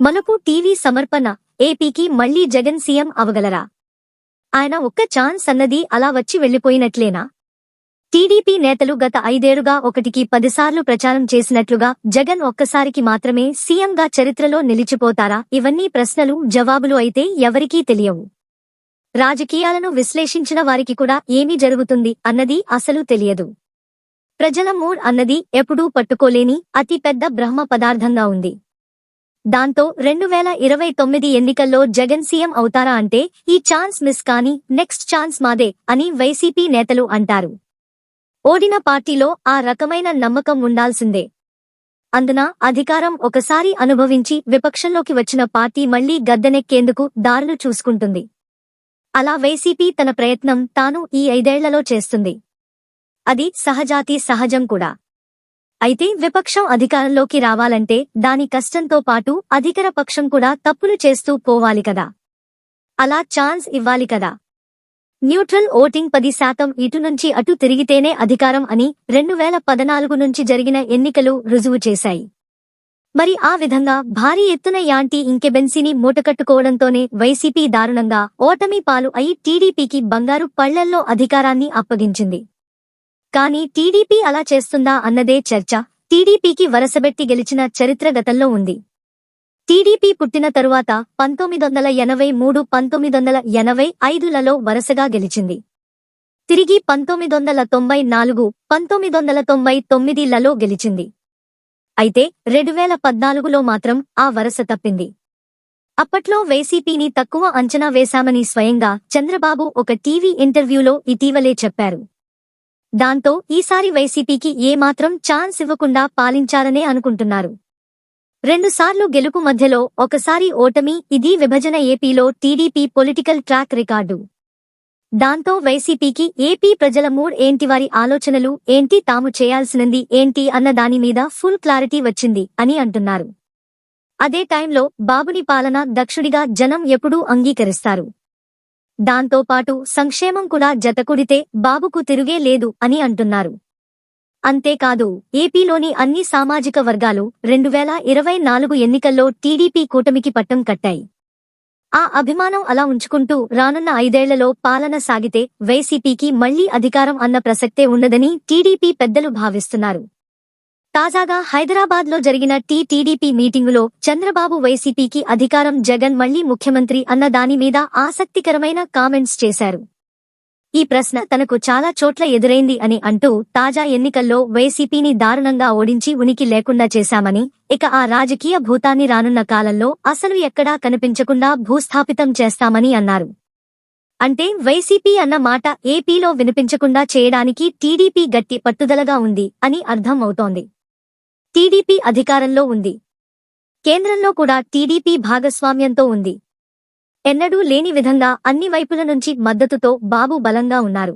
మనకు టీవీ సమర్పణ ఏపీకి మళ్ళీ జగన్ సీఎం అవగలరా? ఆయన ఒక్క ఛాన్స్ అన్నది అలా వచ్చి వెళ్ళిపోయినట్లేనా టీడీపీ నేతలు గత ఐదేళ్ళుగా ఒకటికి పదిసార్లు ప్రచారం చేసినట్లుగా జగన్ ఒక్కసారికి మాత్రమే సీఎంగా చరిత్రలో నిలిచిపోతారా? ఇవన్నీ ప్రశ్నలు జవాబులు అయితే ఎవరికీ తెలియవు. రాజకీయాలను విశ్లేషించిన వారికి కూడా ఏమి జరుగుతుంది అన్నది అసలు తెలియదు. ప్రజల మూడ్ అన్నది ఎప్పుడూ పట్టుకోలేని అతి పెద్ద బ్రహ్మ పదార్థంగా ఉంది. దాంతో రెండు వేల ఇరవై తొమ్మిది ఎన్నికల్లో జగన్ సీఎం అవుతారా అంటే ఈ ఛాన్స్ మిస్ కాని నెక్స్ట్ ఛాన్స్ మాదే అని వైసీపీ నేతలు అంటారు. ఓడిన పార్టీలో ఆ రకమైన నమ్మకం ఉండాల్సిందే. అందున అధికారం ఒకసారి అనుభవించి విపక్షంలోకి వచ్చిన పార్టీ మళ్ళీ గద్దెనెక్కేందుకు దారులు చూసుకుంటుంది. అలా వైసీపీ తన ప్రయత్నం తాను ఈ ఐదేళ్ళలో చేస్తుంది. అది సహజాతి సహజం కూడా. అయితే విపక్షం అధికారంలోకి రావాలంటే దాని కష్టంతో పాటు అధికార పక్షం కూడా తప్పులు చేస్తూ పోవాలి కదా. అలా ఛాన్స్ ఇవ్వాలి కదా. న్యూట్రల్ ఓటింగ్ పది శాతం ఇటు నుంచి అటు తిరిగితేనే అధికారం అని రెండు వేల పద్నాలుగు నుంచి జరిగిన ఎన్నికలు రుజువు చేశాయి. మరి ఆ విధంగా భారీ ఎత్తున యాంటీ ఇంకెబెన్సీని మూటకట్టుకోవడంతోనే వైసీపీ దారుణంగా ఓటమి పాలు అయి టీడీపీకి బంగారు పళ్ళల్లో అధికారాన్ని అప్పగించింది. కానీ టీడీపీ అలా చేస్తుందా అన్నదే చర్చ. టీడీపీకి వరసబెట్టి గెలిచిన చరిత్ర గతంలో ఉంది. టీడీపీ పుట్టిన తరువాత పంతొమ్మిది వందల ఎనభై మూడు పంతొమ్మిది వందల ఎనభై ఐదులలో వరుసగా గెలిచింది. తిరిగి పంతొమ్మిది వందల తొంభై నాలుగు పంతొమ్మిది వందల తొంభై తొమ్మిదిలలో గెలిచింది. అయితే రెండు వేల పద్నాలుగులో మాత్రం ఆ వరస తప్పింది. అప్పట్లో వైసీపీని తక్కువ అంచనా వేశామని స్వయంగా చంద్రబాబు ఒక టీవీ ఇంటర్వ్యూలో ఇటీవలే చెప్పారు. దాంతో ఈసారి వైసీపీకి ఏమాత్రం ఛాన్స్ ఇవ్వకుండా పాలించారనే అనుకుంటున్నారు. రెండుసార్లు గెలుపు మధ్యలో ఒకసారి ఓటమి ఇది విభజన ఏపీలో టీడీపీ పొలిటికల్ ట్రాక్ రికార్డు. దాంతో వైసీపీకి ఏపీ ప్రజల మూడ్ ఏంటి వారి ఆలోచనలు ఏంటి తాము చేయాల్సినది ఏంటి అన్న దాని మీద ఫుల్ క్లారిటీ వచ్చింది అని అంటున్నారు. అదే టైంలో బాబుని పాలన దక్షుడిగా జనం ఎప్పుడూ అంగీకరిస్తారు. దాంతోపాటు సంక్షేమం కూడా జతకుడితే బాబుకు తిరుగే లేదు అని అంటున్నారు. అంతేకాదు ఏపీలోని అన్ని సామాజిక వర్గాలు రెండు వేల ఇరవై నాలుగు ఎన్నికల్లో టీడీపీ కూటమికి పట్టం కట్టాయి. ఆ అభిమానం అలా ఉంచుకుంటూ రానున్న ఐదేళ్ళలో పాలన సాగితే వైసీపీకి మళ్ళీ అధికారం అన్న ప్రసక్తే ఉండదని టీడీపీ పెద్దలు భావిస్తున్నారు. తాజాగా హైదరాబాద్లో జరిగిన టీటీడీపీ మీటింగులో చంద్రబాబు వైసీపీకి అధికారం జగన్ మళ్ళీ ముఖ్యమంత్రి అన్న దాని మీద ఆసక్తికరమైన కామెంట్స్ చేశారు. ఈ ప్రశ్న తనకు చాలా చోట్ల ఎదురైంది అని అంటూ తాజా ఎన్నికల్లో వైసీపీని దారుణంగా ఓడించి ఉనికి లేకుండా చేశామని ఇక ఆ రాజకీయ భూతాన్ని రానున్న కాలంలో అసలు ఎక్కడా కనిపించకుండా భూస్థాపితం చేస్తామని అన్నారు. అంటే వైసీపీ అన్న మాట ఏపీలో వినిపించకుండా చేయడానికి టీడీపీ గట్టి పట్టుదలగా ఉంది అని అర్థం అవుతోంది. టీడీపీ అధికారంలో ఉంది. కేంద్రంలో కూడా టీడీపీ భాగస్వామ్యంతో ఉంది. ఎన్నడూ లేని విధంగా అన్ని వైపుల నుంచి మద్దతుతో బాబు బలంగా ఉన్నారు.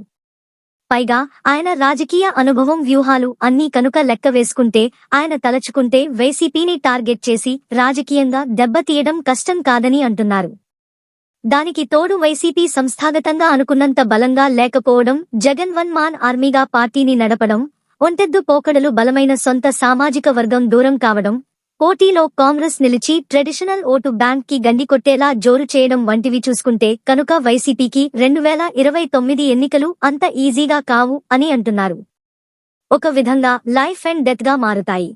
పైగా ఆయన రాజకీయ అనుభవం వ్యూహాలు అన్నీ కనుక లెక్క వేసుకుంటే ఆయన తలచుకుంటే వైసీపీని టార్గెట్ చేసి రాజకీయంగా దెబ్బతీయడం కష్టం కాదని అంటున్నారు. దానికి తోడు వైసీపీ సంస్థాగతంగా అనుకున్నంత బలంగా లేకపోవడం జగన్ వన్ మాన్ ఆర్మీగా పార్టీని నడపడం ఒంటెద్దు పోకడలు బలమైన సొంత సామాజిక వర్గం దూరం కావడం పోటీలో కాంగ్రెస్ నిలిచి ట్రెడిషనల్ ఓటు బ్యాంక్కి గండి కొట్టేలా జోరు చేయడం వంటివి చూసుకుంటే కనుక వైసీపీకి రెండు వేల ఇరవై తొమ్మిది ఎన్నికలు అంత ఈజీగా కావు అని అంటున్నారు. ఒక విధంగా లైఫ్ అండ్ డెత్గా మారుతాయి.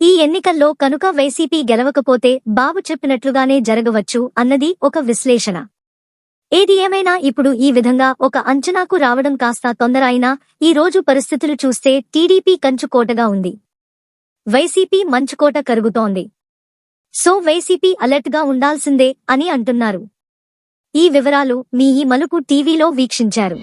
ఈ ఎన్నికల్లో కనుక వైసీపీ గెలవకపోతే బాబు చెప్పినట్లుగానే జరగవచ్చు అన్నది ఒక విశ్లేషణ. ఏది ఏమైనా ఇప్పుడు ఈ విధంగా ఒక అంచనాకు రావడం కాస్త తొందర అయినా ఈ రోజు పరిస్థితులు చూస్తే టీడీపీ కంచుకోటగా ఉంది. వైసీపీ మంచుకోట కరుగుతోంది. సో వైసీపీ అలర్ట్గా ఉండాల్సిందే అని అంటున్నారు. ఈ వివరాలు మీ ఈ మలుపు టీవీలో వీక్షించారు.